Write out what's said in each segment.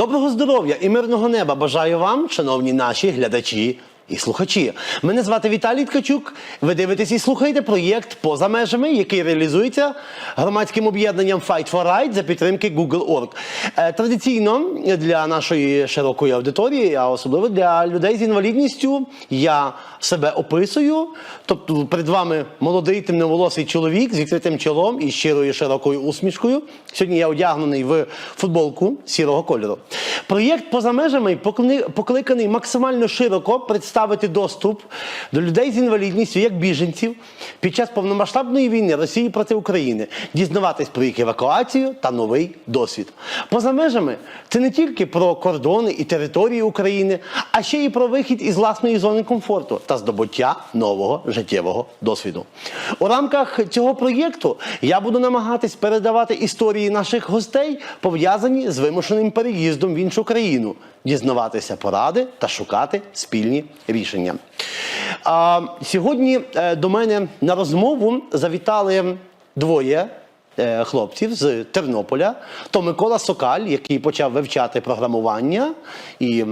Доброго здоров'я і мирного неба бажаю вам, шановні наші глядачі і слухачі. Мене звати Віталій Ткачук. Ви дивитесь і слухаєте проєкт поза межами, який реалізується громадським об'єднанням Fight for Right за підтримки Google.org. Е, Традиційно для нашої широкої аудиторії, а особливо для людей з інвалідністю, я себе описую. Тобто перед вами молодий темноволосий чоловік з відкритим чолом і щирою широкою усмішкою. Сьогодні я одягнений в футболку сірого кольору. Проєкт поза межами покликаний максимально широко представити доступ до людей з інвалідністю як біженців під час повномасштабної війни Росії проти України, дізнаватись про їх евакуацію та новий досвід. Поза межами це не тільки про кордони і території України, а ще й про вихід із власної зони комфорту та здобуття нового життєвого досвіду. У рамках цього проєкту я буду намагатись передавати історії наших гостей, пов'язані з вимушеним переїздом в іншу країну, дізнаватися поради та шукати спільні рішення. А, сьогодні е, до мене на розмову завітали двоє е, хлопців з Тернополя. То Микола Сокаль, який почав вивчати програмування і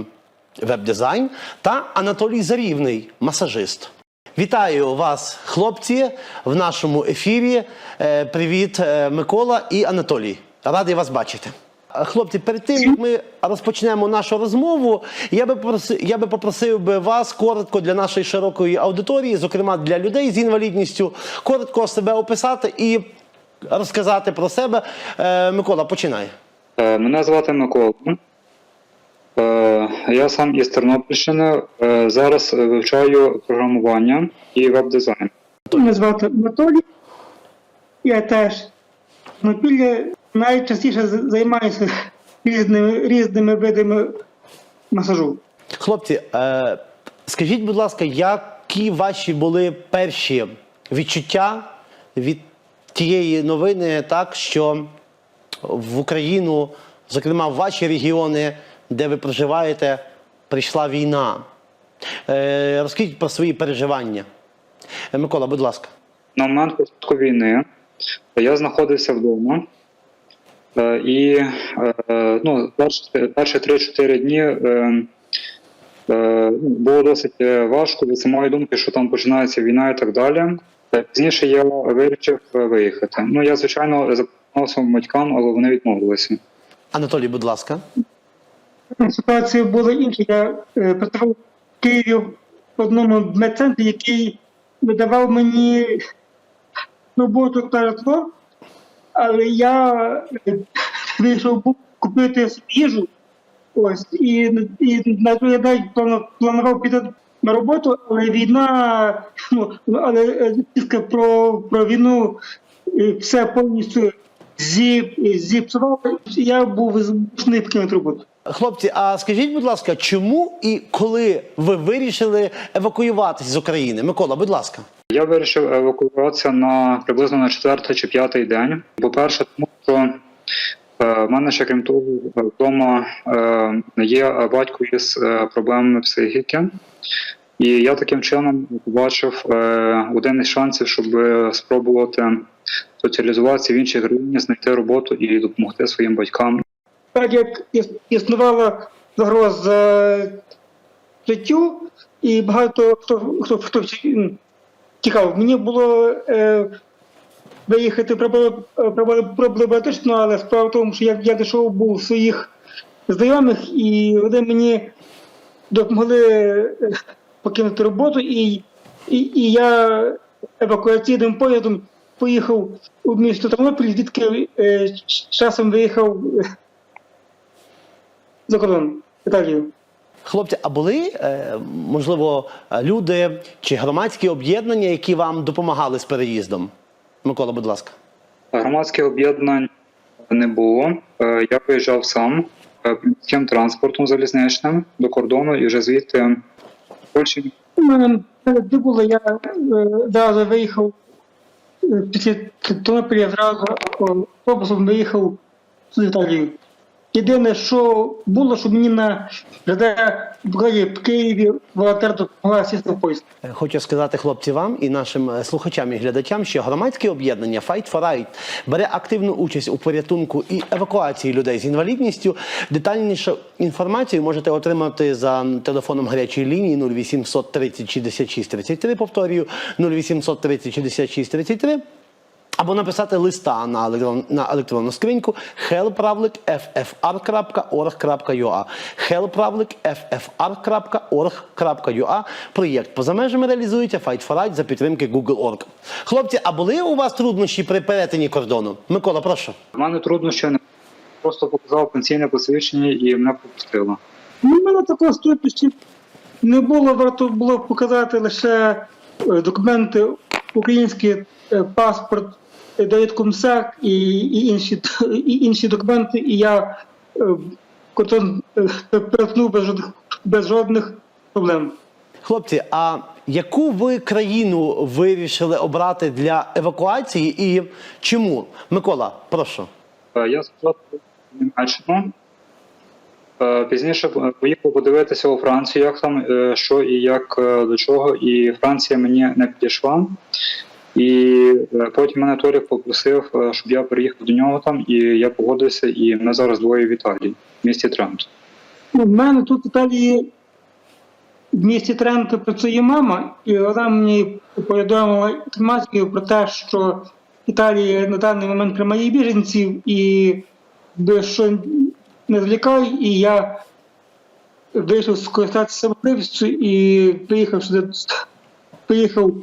веб-дизайн, та Анатолій Зарівний, масажист. Вітаю вас, хлопці, в нашому ефірі. Е, Привіт, Микола і Анатолій. Радий вас бачити. Хлопці, перед тим як ми розпочнемо нашу розмову, я би попросив, я би попросив би вас коротко для нашої широкої аудиторії, зокрема для людей з інвалідністю, коротко себе описати і розказати про себе. Е, Микола, починай. Е, Мене звати Микола. Е, Я сам із Тернопільщини. Зараз вивчаю програмування і веб-дизайн. Мене звати Анатолій. Я теж на піллі найчастіше займаюся різними, різними видами масажу. Хлопці, е, скажіть, будь ласка, які ваші були перші відчуття від тієї новини, так що в Україну, зокрема в ваші регіони, де ви проживаєте, прийшла війна? Е, розкажіть про свої переживання. Е, Микола, будь ласка. На момент початку війни я знаходився вдома. Е, І е, ну, перші, перші 3-4 дні е, ну, було досить важко від самої думки, що там починається війна і так далі. Пізніше я вирішив виїхати. Ну, я, звичайно, запропонував своїм батькам, але вони відмовилися. Анатолій, будь ласка. Ситуація була інша. Я працював в Києві в одному медцентрі, який видавав мені роботу та житло, але я е, вийшов купити їжу. Ось, і, і на той день планував піти на роботу, але війна, ну, але е, про, про війну е, все повністю зіп, зіпсувало, я був змушений покинути роботу. Хлопці, а скажіть, будь ласка, чому і коли ви вирішили евакуюватися з України? Микола, будь ласка. Я вирішив евакуюватися на приблизно на четвертий чи п'ятий день. По-перше, тому що е, в мене ще крім того вдома е, є батько із е, проблемами психіки. І я таким чином побачив один із шансів, щоб спробувати соціалізуватися в іншій країні, знайти роботу і допомогти своїм батькам. Так як існувала загроза життю, і багато хто хто, хто тікав. Мені було е, виїхати проблем- е, проблем- проблематично, але справа в тому, що я, я дійшов був своїх знайомих, і вони мені допомогли е, покинути роботу, і, і, і я евакуаційним поїздом поїхав у місто Тернопіль, звідки е, часом виїхав е, за кордон Італію. Хлопці, а були, е, можливо, е, люди чи громадські об'єднання, які вам допомагали з переїздом? Микола, будь ласка. Громадських об'єднань не було. Е, Я виїжджав сам е, міським транспортом залізничним до кордону і вже звідти в Польщі У мене де було, я е, зразу виїхав е, після Тернопіля, зразу е, автобусом виїхав в Італію. Єдине, що було, що мені на в Києві волонтер допомогла сісти в поїзд. Е, Хочу сказати хлопці вам і нашим е, слухачам і глядачам, що громадське об'єднання Fight for Right бере активну участь у порятунку і евакуації людей з інвалідністю. Детальнішу інформацію можете отримати за телефоном гарячої лінії 0800 30 66 33, повторюю, 0800 30 66 33. Або написати листа на електрон, на електронну скриньку helpravlik.ffr.org.ua helpravlik.ffr.org.ua Проєкт поза межами реалізується Fight for Right за підтримки Google.org. Хлопці, а були у вас труднощі при перетині кордону? Микола, прошу. У мене труднощі не просто показав пенсійне посвідчення і мене пропустило. Ну, в мене такого труднощів не було, варто було показати лише е, документи, український е, паспорт, Кумсак і, і, інші, і інші документи, і я е, кордон е, перетнув без жодних, без жодних проблем. Хлопці, а яку ви країну вирішили обрати для евакуації і чому? Микола, прошу. Е, Я спочатку Німеччину. Пізніше поїхав подивитися у Францію, як там, що і як до чого, і Франція мені не підійшла. І е, потім мене Толік попросив, е, щоб я приїхав до нього там, і я погодився, і ми зараз двоє в Італії, в місті Трент. У мене тут в Італії в місті Тренто працює мама, і вона мені повідомила інформацію про те, що Італія на даний момент приймає біженців, і що не звлікай, і я вирішив скористатися можливістю і приїхав сюди, приїхав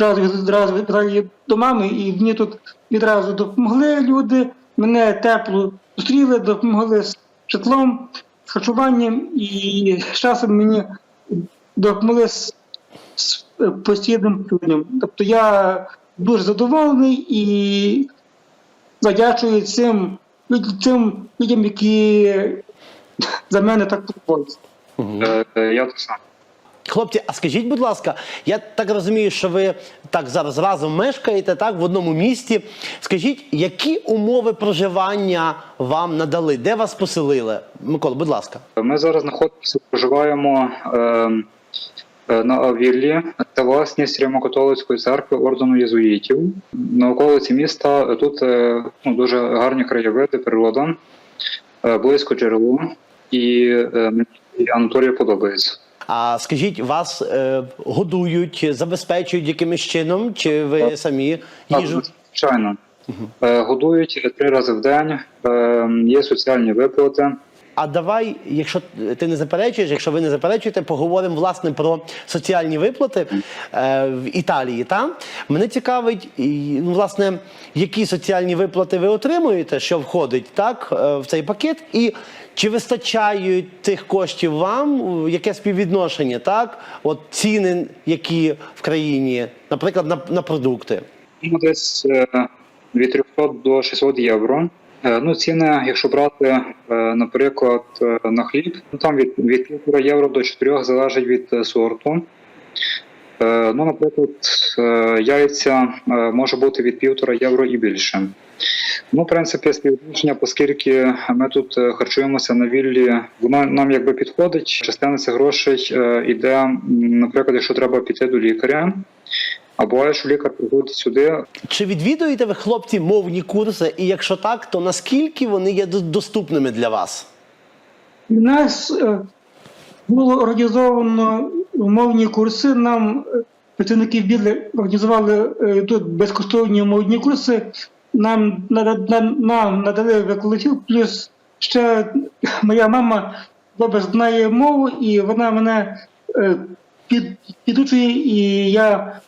одразу, одразу, одразу до мами, і мені тут відразу допомогли люди, мене тепло зустріли, допомогли з житлом, з харчуванням, і з часом мені допомогли з, з постійним людям. Тобто я дуже задоволений і задячую цим, цим людям, які за мене так турбуються. Е, Я так само. Хлопці, а скажіть, будь ласка, я так розумію, що ви так зараз разом мешкаєте, так, в одному місті. Скажіть, які умови проживання вам надали? Де вас поселили? Микола, будь ласка. Ми зараз знаходимося, проживаємо е, е, на Авіллі. Це власність Римо-католицької церкви ордену єзуїтів. На околиці міста тут е, ну, дуже гарні краєвиди, природа, е, близько джерело, і е, Анатолію подобається. А скажіть, вас е, годують, забезпечують якимось чином, чи ви самі їжу? Так, звичайно. Е, Годують три рази в день, е, є соціальні виплати. А давай, якщо ти не заперечуєш, якщо ви не заперечуєте, поговоримо власне про соціальні виплати е, в Італії. Та мене цікавить, ну, власне, які соціальні виплати ви отримуєте, що входить так е, в цей пакет, і чи вистачають тих коштів вам? Яке співвідношення, так? От ціни, які в країні, наприклад, на, на продукти. Десь е, від 300 до 600 євро. Е, Ну, ціни, якщо брати, е, наприклад, е, на хліб, ну там від, від 1,5 євро до 4 залежить від сорту. Ну, наприклад, яйця може бути від 1,5 євро і більше. Ну, в принципі, співвідношення, оскільки ми тут харчуємося на віллі, воно нам якби підходить. Частина цих грошей йде, наприклад, якщо треба піти до лікаря, а буває, що лікар приходить сюди, Чи відвідуєте ви хлопці мовні курси? І якщо так, то наскільки вони є доступними для вас? У нас е, було організовано мовні курси. Нам е, працівники відділу організували е, тут безкоштовні мовні курси. Нам, нам надали викладачів, плюс ще моя мама добре знає мову, і вона мене під, підучує, і я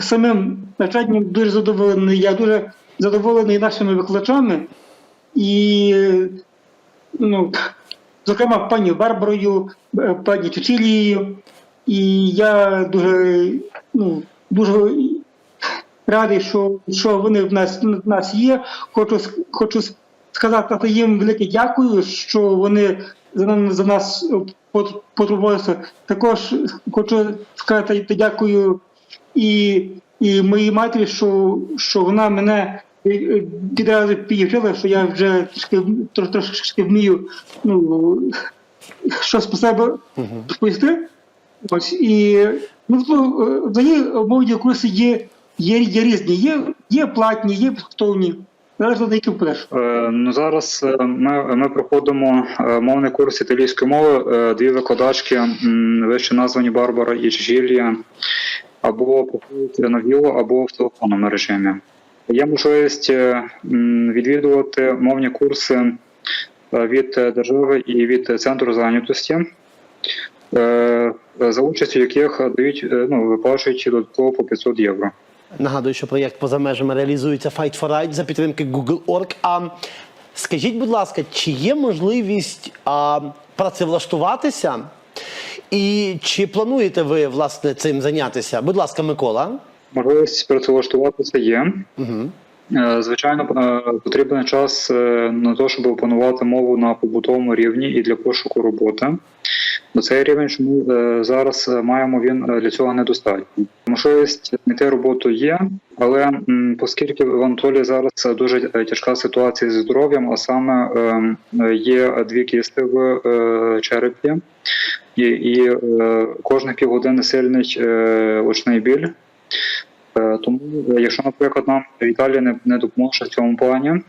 самим навчанням дуже задоволений. Я дуже задоволений нашими викладачами. І ну, зокрема, пані Барбарою, е, пані Чечілією. І я дуже, ну, дуже радий, що, що вони в нас, в нас є. Хочу, хочу сказати їм велике дякую, що вони за, за нас пот- потурбуються. Також хочу сказати дякую і, і моїй матері, що, що вона мене е, е, відразу підівчили, що я вже трошки, трошки, вмію ну, щось по себе розповісти. Ось і ну, е, взагалі мовні курси є, є, є різні. Є, є платні, є безкоштовні. Залежно на які впадеш. Ну зараз ми, ми проходимо мовний курс італійської мови. Дві викладачки, вище названі Барбара і Джилія, або проходять на віло, або в телефонному режимі. Є можливість е, відвідувати мовні курси е, від держави і від центру зайнятості, е, за участю яких дають ну, виплачують додатково по 500 євро. Нагадую, що проєкт поза межами реалізується Fight for Right за підтримки Google.org. А скажіть, будь ласка, чи є можливість а, працевлаштуватися? І чи плануєте ви власне цим зайнятися? Будь ласка, Микола. Можливість працевлаштуватися є. Угу. Звичайно, е, потрібен час е, на те, щоб опанувати мову на побутовому рівні і для пошуку роботи. Бо цей рівень, що ми зараз маємо, він для цього недостатньо. Можливість знайти роботу є, але оскільки в Анатолії зараз дуже тяжка ситуація зі здоров'ям, а саме е, е, є дві кісти в черепі, і, і е, кожних півгодини сильний е, очний біль. Е, Тому, якщо, наприклад, нам Італія не, не допоможе в цьому плані,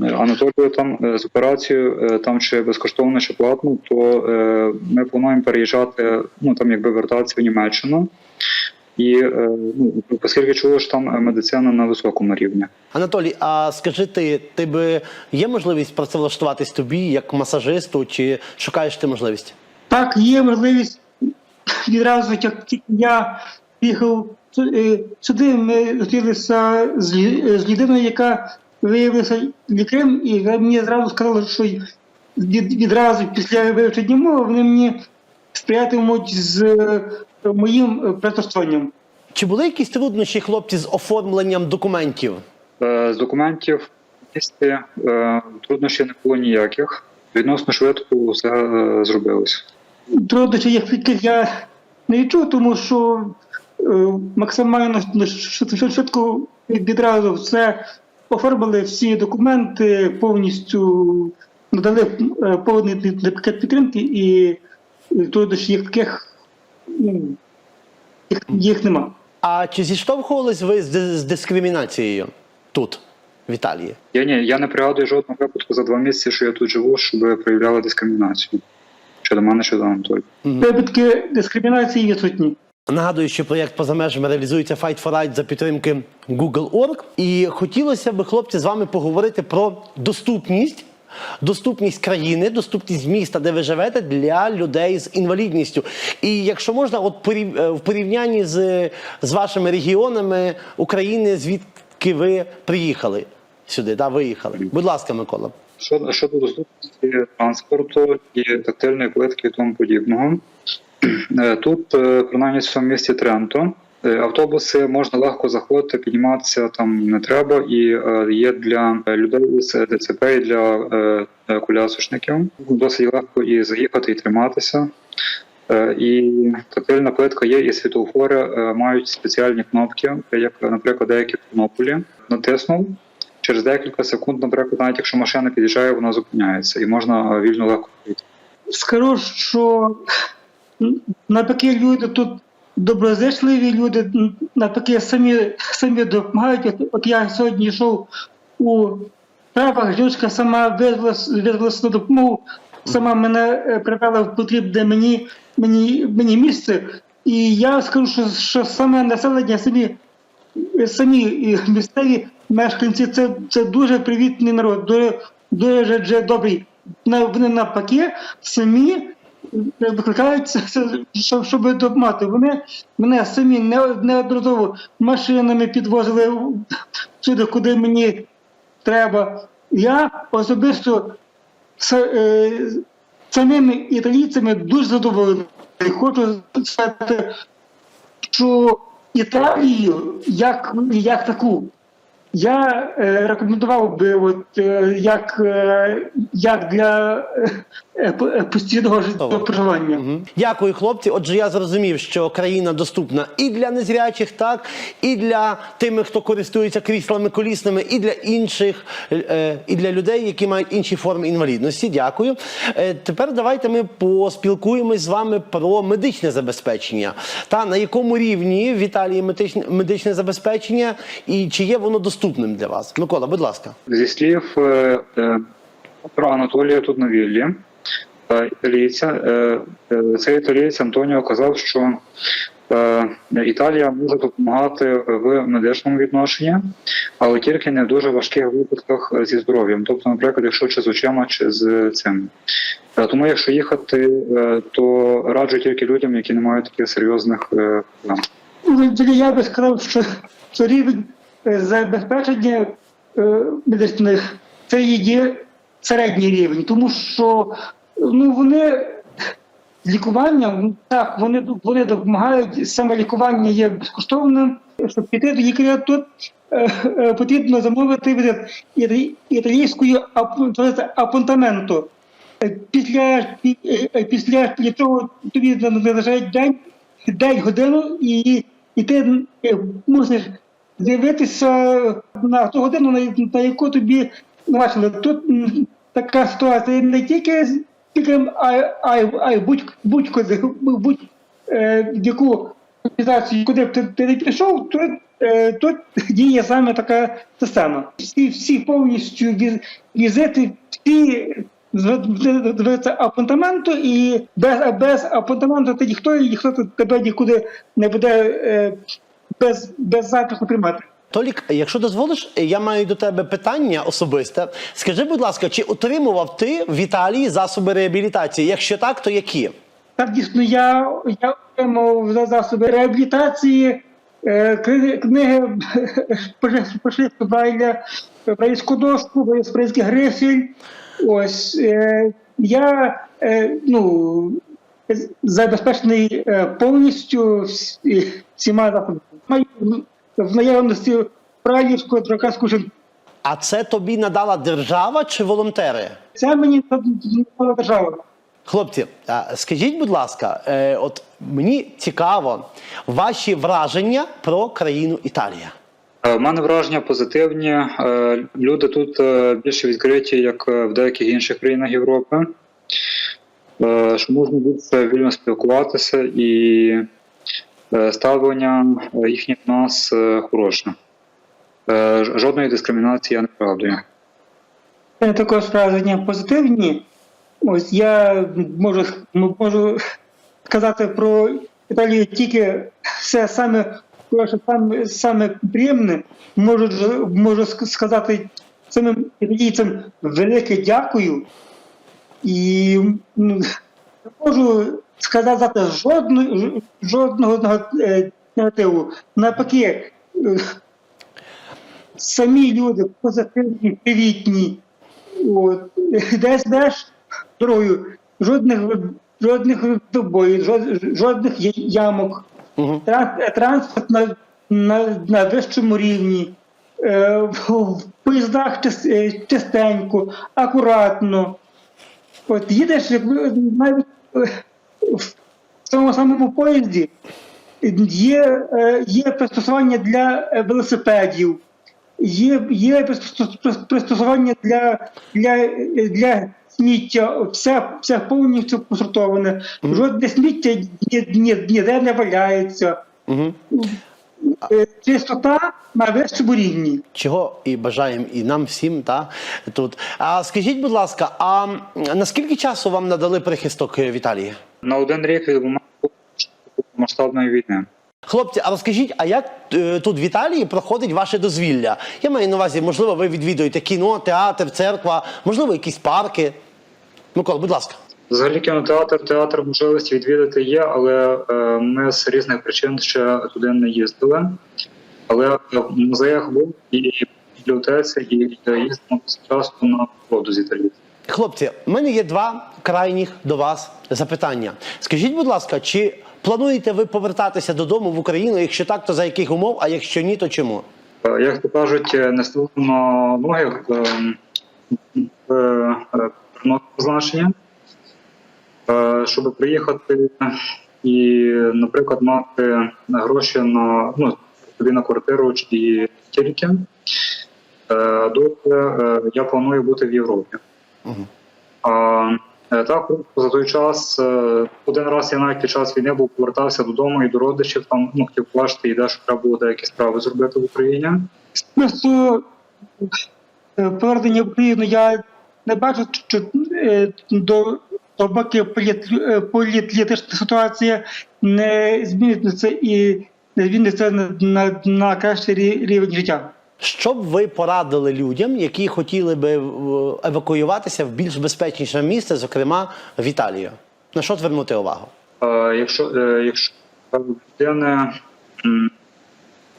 Анатолію там з операцією, там чи безкоштовно, чи платно, то ми плануємо переїжджати, ну там якби вертатися в Німеччину. І е, ну, оскільки чули, що там медицина на високому рівні. Анатолій, а скажи ти, ти би є можливість працевлаштуватись тобі як масажисту, чи шукаєш ти можливість? Так, є можливість відразу, як тільки я їхав е, сюди, ми зустрілися з, з людиною, яка виявилася лікарем, і мені зразу сказала, що від, відразу після вивчення мови вони мені сприятимуть з е, моїм е. Чи були якісь труднощі хлопці з оформленням документів? Е, З документів місті труднощів не було ніяких. Відносно швидко все зробилось. Труднощі, яких я не відчув, тому що максимально швидко відразу все оформили всі документи, повністю надали повний пакет підтримки і труднощі, як таких їх, їх нема. А чи зіштовхувались ви з, з дискримінацією тут, в Італії? Я ні, я не пригадую жодного випадку за два місяці, що я тут живу, щоб проявляли дискримінацію. Щодо мене, щодо Анатолія. Випадки дискримінації відсутні. Нагадую, що проєкт поза межами реалізується Fight for Right за підтримки Google.org. І хотілося б, хлопці, з вами поговорити про доступність. Доступність країни, доступність міста, де ви живете, для людей з інвалідністю. І якщо можна, от е, в порівнянні з, з вашими регіонами України, звідки ви приїхали сюди, да, виїхали. Будь ласка, Микола. Щодо, щодо доступності транспорту і тактильної плитки і тому подібного, Е, тут, е, принаймні в цьому місті Тренто, автобуси можна легко заходити, підніматися там не треба, і е, є для людей з ДЦП і для е, е, колясочників. Досить легко і заїхати, і триматися. Е, І тактильна плитка є, і світлофори е, мають спеціальні кнопки, як, наприклад, деякі в Тернополі. Натиснув. Через декілька секунд, наприклад, навіть якщо машина під'їжджає, вона зупиняється і можна е, вільно легко пройти. Скажу, що навпаки люди тут доброзичливі люди, навпаки самі, самі допомагають. От, от я сьогодні йшов у справах, жінка сама визвалась на допомогу, сама мене е, привела в потрібне мені, мені, мені місце. І я скажу, що, що саме населення, самі, самі місцеві мешканці, це, це дуже привітний народ, дуже, дуже добрий. Вони навпаки самі викликаються, щоб, щоб допомагати. Вони мене самі не- неодноразово машинами підвозили сюди, куди мені треба. Я особисто е, самими італійцями дуже задоволений. Хочу сказати, що Італію як, як таку Я е, рекомендував би, от е, як, е, як для е, постійного життєвого проживання. Мгм. Дякую, хлопці. Отже, я зрозумів, що країна доступна і для незрячих, так, і для тими, хто користується кріслами колісними, і для інших, е, і для людей, які мають інші форми інвалідності. Дякую. Е, тепер давайте ми поспілкуємось з вами про медичне забезпечення. Та на якому рівні в Італії медичне, медичне забезпечення і чи є воно доступним для вас? Микола, будь ласка. Зі слів е, е, про Анатолія Тутновіллі, е, італійця, цей італієць Антоніо казав, що Італія може допомагати в медичному відношенні, але тільки не в дуже важких випадках зі здоров'ям. Тобто, наприклад, якщо чи з очима, чи з цим. Тому, якщо їхати, то раджу тільки людям, які не мають таких серйозних проблем. Ну, я би сказав, що, що рівень забезпечення е, медичних це є середній рівень, тому що ну, вони лікування, так, вони, вони допомагають, саме лікування є безкоштовним. Щоб піти до лікаря, тут е, е, потрібно замовити від італійської ап- апонтаменту. Е, Після, пі- е, після цього тобі належать день, день годину, і, і ти е, мусиш дивитися на ту годину, на, яку тобі бачили. Тут така ситуація не тільки тільки, а, й будь, будь-коли, будь, е, організацію, куди б ти, ти не пішов, тут, е, тут діє саме така система. Всі, всі повністю візити, всі з апартаменту і без, без апартаменту ти ніхто, ніхто тебе нікуди не буде е, без, без запису приймати. Толік, якщо дозволиш, я маю до тебе питання особисте. Скажи, будь ласка, чи отримував ти в Італії засоби реабілітації? Якщо так, то які? Так дійсно я, я отримав за засоби реабілітації, е, книги, пошитку Брайля, українську дошку, український грифіль. Ось е, я е, ну, забезпечений е, повністю всіма заходами. Маю в наявності брайлівську друкарську жінку. А це тобі надала держава чи волонтери? Це мені надала держава. Хлопці, скажіть, будь ласка, е, от мені цікаво ваші враження про країну Італія. Е, У мене враження позитивні. Е, Люди тут е, більше відкриті, як е, в деяких інших країнах Європи. Е, Що можна більше вільно спілкуватися і е, ставлення е, їхнє до нас е, хороше. Е, Жодної дискримінації я не правдую. Це також враження позитивні. Ось я можу, можу сказати про Італію тільки все саме саме, саме приємне. Можу, можу сказати самим італійцям велике дякую. І ну, можу сказати жодного, жодного е, негативу. Навпаки, е, самі люди позитивні, привітні. От, десь деш дорогою, жодних жодних добоїв, жодних ямок. Угу. Транспорт на, на, на вищому рівні. Е, в, поїздах чис- чистенько, акуратно. От їдеш навіть в цьому самому поїзді є, е, є пристосування для е, велосипедів, є, є пристос- пристос- пристосування для, для, для сміття, все, все повністю посортоване. Жодне сміття ні- ні- ніде не валяється. Угу. Чистота на вищому рівні. Чого і бажаємо і нам всім та тут. А скажіть, будь ласка, а наскільки часу вам надали прихисток в Італії? На один рік від моменту масштабної війни. Хлопці, а розкажіть, а як е, тут в Італії проходить ваше дозвілля? Я маю на увазі, можливо, ви відвідуєте кіно, театр, церква, можливо, якісь парки. Микола, будь ласка. Взагалі кінотеатр, театр можливості відвідати є, але е, ми з різних причин ще туди не їздили. Але в музеях був і в бібліотеці, і їздимо часто на воду з Італії. Хлопці, в мене є два крайніх до вас запитання. Скажіть, будь ласка, чи плануєте ви повертатися додому в Україну? Якщо так, то за яких умов, а якщо ні, то чому? Е, Як то кажуть, не стало на ноги в, е, переносне значення, Е, щоб приїхати і, наприклад, мати гроші на ну, собі на квартиру чи тільки. Е, Доки е, я планую бути в Європі. А е, так, за той час е, один раз я навіть під час війни був повертався додому і до родичів там ну хотів бачити, і де що треба було деякі справи зробити в Україні. Просто е, повернення в Україну я не бачу, що е, до роботи політ, е, ситуація не зміниться і не зміниться на, на, на кращий рі- рівень життя. Що б ви порадили людям, які хотіли би е, евакуюватися в більш безпечніше місце, зокрема в Італію? На що звернути увагу? Е, Якщо, е, якщо в людини м,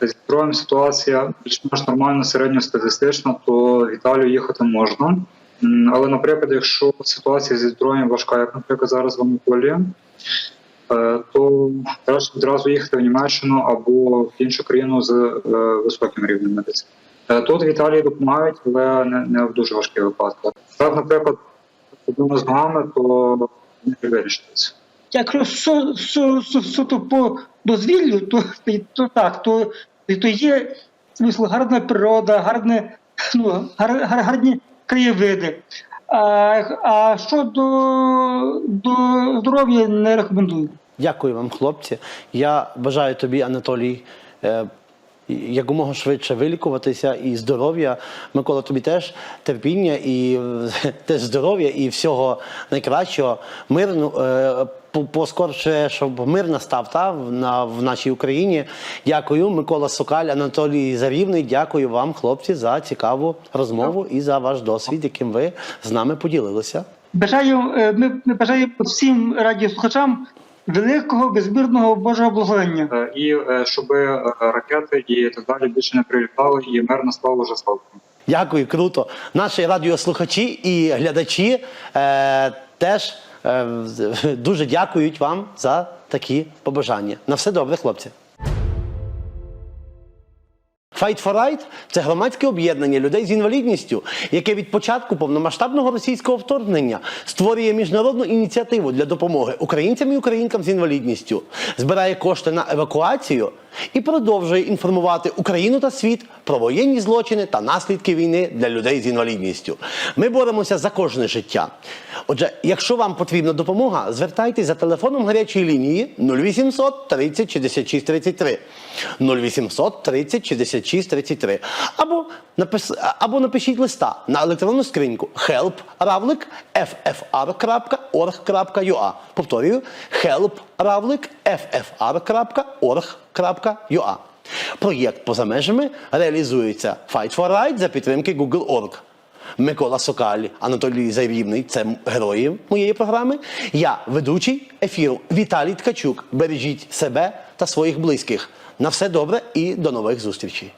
зі здоров'ям ситуація більш-менш нормальна, середньостатистична, то в Італію їхати можна. Але, наприклад, якщо ситуація зі здоров'ям важка, як, наприклад, зараз в е, то краще відразу їхати в Німеччину або в іншу країну з е, високим рівнем медицини. Е, Тут в Італії допомагають, але не, не в дуже важких випадках. Так, наприклад, проблеми з ногами, то не су- су- суто по дозвіллю, то, то так, то, то є смисл гарна природа, гарне, ну, гар, гар, гарні краєвиди. А, а щодо до здоров'я не рекомендую. Дякую вам, хлопці. Я бажаю тобі, Анатолій, е, якомога швидше вилікуватися і здоров'я. Микола, тобі теж терпіння і теж здоров'я і всього найкращого. Мирну, е, поскорше, щоб мир настав та, на, в нашій Україні. Дякую, Микола Сокаль, Анатолій Зарівний. Дякую вам, хлопці, за цікаву розмову і за ваш досвід, яким ви з нами поділилися. Бажаю, е, ми, ми бажаємо всім радіослухачам великого безмірного Божого благословення. Е, і е, щоб е, ракети і так далі більше не прилітали, і мир настав уже славно. Дякую, круто. Наші радіослухачі і глядачі е, теж е, дуже дякують вам за такі побажання. На все добре, хлопці. Fight for Right – це громадське об'єднання людей з інвалідністю, яке від початку повномасштабного російського вторгнення створює міжнародну ініціативу для допомоги українцям і українкам з інвалідністю, збирає кошти на евакуацію і продовжує інформувати Україну та світ про воєнні злочини та наслідки війни для людей з інвалідністю. Ми боремося за кожне життя. Отже, якщо вам потрібна допомога, звертайтесь за телефоном гарячої лінії 0800 30 66 33 0800 30 66 33 або, напис... або напишіть листа на електронну скриньку help.ffr.org.ua Повторюю, help.ffr.org.ua Проєкт поза межами реалізується Fight for Right за підтримки Google.org. Микола Сокаль, Анатолій Зарівний це герої моєї програми. Я ведучий ефіру Віталій Ткачук. Бережіть себе та своїх близьких. На все добре і до нових зустрічей.